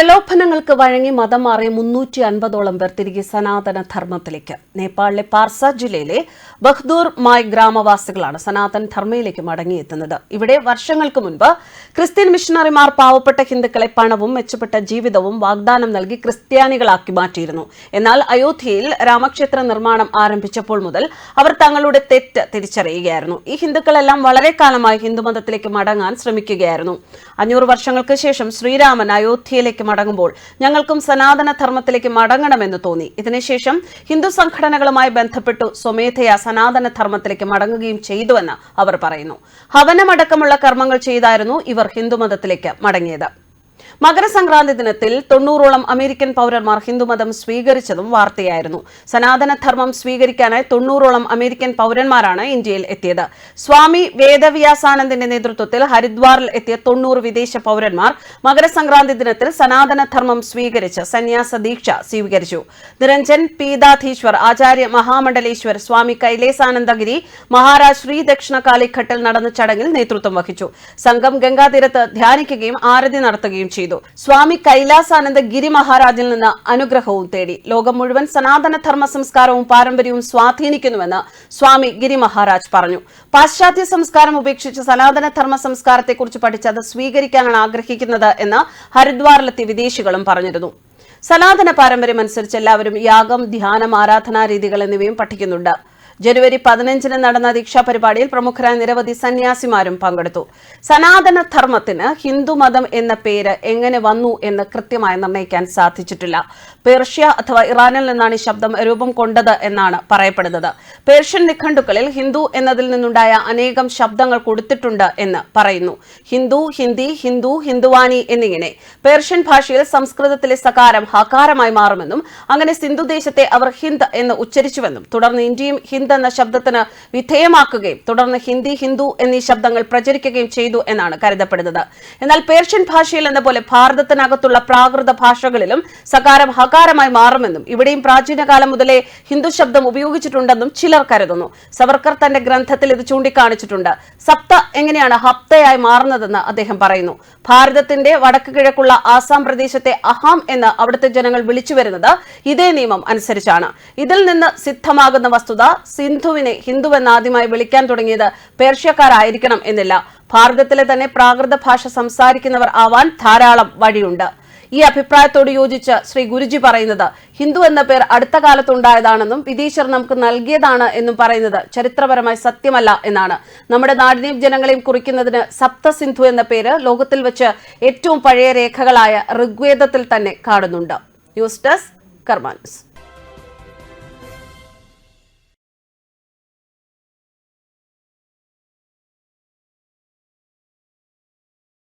പ്രലോഭനങ്ങൾക്ക് വഴങ്ങി മതം മാറിയ മുന്നൂറ്റി അൻപതോളം പേർ തിരികെ സനാതന ധർമ്മത്തിലേക്ക് നേപ്പാളിലെ പാർസ ജില്ലയിലെ ബഹ്ദൂർ മായി ഗ്രാമവാസികളാണ് സനാതൻ ധർമ്മയിലേക്ക് മടങ്ങിയെത്തുന്നത്. ഇവിടെ വർഷങ്ങൾക്ക് മുൻപ് ക്രിസ്ത്യൻ മിഷണറിമാർ പാവപ്പെട്ട ഹിന്ദുക്കളെ പണവും മെച്ചപ്പെട്ട ജീവിതവും വാഗ്ദാനം നൽകി ക്രിസ്ത്യാനികളാക്കി മാറ്റിയിരുന്നു. എന്നാൽ അയോധ്യയിൽ രാമക്ഷേത്ര നിർമ്മാണം ആരംഭിച്ചപ്പോൾ മുതൽ അവർ തങ്ങളുടെ തെറ്റ് തിരിച്ചറിയുകയായിരുന്നു. ഈ ഹിന്ദുക്കളെല്ലാം വളരെ കാലമായി ഹിന്ദുമതത്തിലേക്ക് മടങ്ങാൻ ശ്രമിക്കുകയായിരുന്നു. അഞ്ഞൂറ് വർഷങ്ങൾക്ക് ശേഷം ശ്രീരാമൻ അയോധ്യയിലേക്ക് മടങ്ങുമ്പോൾ ഞങ്ങൾക്കും സനാതന ധർമ്മത്തിലേക്ക് മടങ്ങണമെന്ന് തോന്നി. ഇതിനുശേഷം ഹിന്ദു സംഘടനകളുമായി ബന്ധപ്പെട്ടു സ്വമേധയാ സനാതന ധർമ്മത്തിലേക്ക് മടങ്ങുകയും ചെയ്തുവെന്ന് അവർ പറയുന്നു. ഹവനമടക്കമുള്ള കർമ്മങ്ങൾ ചെയ്തായിരുന്നു ഇവർ ഹിന്ദുമതത്തിലേക്ക് മടങ്ങിയത്. മകരസംക്രാന്തി ദിനത്തിൽ തൊണ്ണൂറോളം അമേരിക്കൻ പൗരന്മാർ ഹിന്ദുമതം സ്വീകരിച്ചതും വാർത്തയായിരുന്നു. സനാതന ധർമ്മം സ്വീകരിക്കാനായി തൊണ്ണൂറോളം അമേരിക്കൻ പൗരന്മാരാണ് ഇന്ത്യയിൽ എത്തിയത്. സ്വാമി വേദവ്യാസാനന്ദിന്റെ നേതൃത്വത്തിൽ ഹരിദ്വാറിൽ എത്തിയ തൊണ്ണൂറ് വിദേശ പൗരന്മാർ മകരസംക്രാന്തി ദിനത്തിൽ സനാതന ധർമ്മം സ്വീകരിച്ച് സന്യാസ ദീക്ഷ സ്വീകരിച്ചു. നിരഞ്ജൻ പീതാധീശ്വർ ആചാര്യ മഹാമണ്ഡലേശ്വർ സ്വാമി കൈലേസാനന്ദഗിരി മഹാരാജ് ശ്രീ ദക്ഷിണകാലിഘട്ടിൽ നടന്ന ചടങ്ങിൽ നേതൃത്വം വഹിച്ചു. സംഘം ഗംഗാതീരത്ത് ധ്യാനിക്കുകയും ആരതി നടത്തുകയും ചെയ്തു. സ്വാമി കൈലാസാനന്ദ ഗിരി മഹാരാജിൽ നിന്ന് അനുഗ്രഹവും തേടി. ലോകം മുഴുവൻ സനാതന ധർമ്മ സംസ്കാരവും പാരമ്പര്യവും സ്വാധീനിക്കുന്നുവെന്ന് സ്വാമി ഗിരി മഹാരാജ് പറഞ്ഞു. പാശ്ചാത്യ സംസ്കാരം ഉപേക്ഷിച്ച് സനാതന ധർമ്മ സംസ്കാരത്തെക്കുറിച്ച് പഠിച്ച് അത് സ്വീകരിക്കാനാണ് ആഗ്രഹിക്കുന്നത് എന്ന് ഹരിദ്വാറിലെത്തിയ വിദേശികളും പറഞ്ഞിരുന്നു. സനാതന പാരമ്പര്യം അനുസരിച്ച് എല്ലാവരും യാഗം ധ്യാനം ആരാധനാ രീതികൾ എന്നിവയും പഠിക്കുന്നുണ്ട്. ജനുവരി പതിനഞ്ചിന് നടന്ന ദീക്ഷാ പരിപാടിയിൽ പ്രമുഖരായ നിരവധി സന്യാസിമാരും പങ്കെടുത്തു. സനാതന ധർമ്മത്തിന് ഹിന്ദുമതം എന്ന പേര് എങ്ങനെ വന്നു എന്ന് കൃത്യമായി നിർണയിക്കാൻ സാധിച്ചിട്ടില്ല. പേർഷ്യ അഥവാ ഇറാനിൽ നിന്നാണ് ഈ ശബ്ദം രൂപം കൊണ്ടത് എന്നാണ് പറയപ്പെടുന്നത്. പേർഷ്യൻ നിഘണ്ടുക്കളിൽ ഹിന്ദു എന്നതിൽ നിന്നുണ്ടായ അനേകം ശബ്ദങ്ങൾ കൊടുത്തിട്ടുണ്ട് എന്ന് പറയുന്നു. ഹിന്ദു ഹിന്ദി ഹിന്ദു ഹിന്ദുവാനി എന്നിങ്ങനെ പേർഷ്യൻ ഭാഷയിൽ സംസ്കൃതത്തിലെ സകാരം ഹകാരമായി മാറുമെന്നും അങ്ങനെ സിന്ധുദേശത്തെ അവർ ഹിന്ദ് എന്ന് ഉച്ചരിച്ചുവെന്നും തുടർന്ന് ഇന്ത്യയും ഹിന്ദ് എന്ന ശബ്ദത്തിന് വിധേയമാക്കുകയും തുടർന്ന് ഹിന്ദി ഹിന്ദു എന്നീ ശബ്ദങ്ങൾ പ്രചരിക്കുകയും ചെയ്തു എന്നാണ് കരുതപ്പെടുന്നത്. എന്നാൽ പേർഷ്യൻ ഭാഷയിൽ എന്ന പോലെ ഭാരതത്തിനകത്തുള്ള പ്രാകൃത ഭാഷകളിലും സകാരം ഹകാരമായി മാറുമെന്നും ഇവിടെയും പ്രാചീന കാലം മുതലേ ഹിന്ദു ശബ്ദം ഉപയോഗിച്ചിട്ടുണ്ടെന്നും ചിലർ കരുതുന്നു. സവർക്കർ തന്റെ ഗ്രന്ഥത്തിൽ ഇത് ചൂണ്ടിക്കാണിച്ചിട്ടുണ്ട്. സപ്ത എങ്ങനെയാണ് ഹപ്തയായി മാറുന്നതെന്ന് അദ്ദേഹം പറയുന്നു. ഭാരതത്തിന്റെ വടക്ക് കിഴക്കുള്ള ആസാം പ്രദേശത്തെ അഹാം എന്ന് അവിടുത്തെ ജനങ്ങൾ വിളിച്ചു വരുന്നത് ഇതേ നിയമം അനുസരിച്ചാണ്. ഇതിൽ നിന്ന് സിദ്ധമാകുന്ന വസ്തുത സിന്ധുവിനെ ഹിന്ദുവെന്ന് ആദ്യമായി വിളിക്കാൻ തുടങ്ങിയത് പേർഷ്യക്കാരായിരിക്കണം എന്നില്ല. ഭാരതത്തിലെ തന്നെ പ്രാകൃത ഭാഷ സംസാരിക്കുന്നവർ ആവാൻ ധാരാളം വഴിയുണ്ട്. ഈ അഭിപ്രായത്തോട് യോജിച്ച് ശ്രീ ഗുരുജി പറയുന്നത് ഹിന്ദു എന്ന പേർ അടുത്ത കാലത്തുണ്ടായതാണെന്നും വിദേശർ നമുക്ക് നൽകിയതാണ് എന്നും പറയുന്നത് ചരിത്രപരമായി സത്യമല്ല എന്നാണ്. നമ്മുടെ നാടിനെയും ജനങ്ങളെയും കുറിക്കുന്നതിന് സപ്തസിന്ധു എന്ന പേര് ലോകത്തിൽ വെച്ച് ഏറ്റവും പഴയ രേഖകളായ ഋഗ്വേദത്തിൽ തന്നെ കാണുന്നുണ്ട്. News desk കർമാൻസ്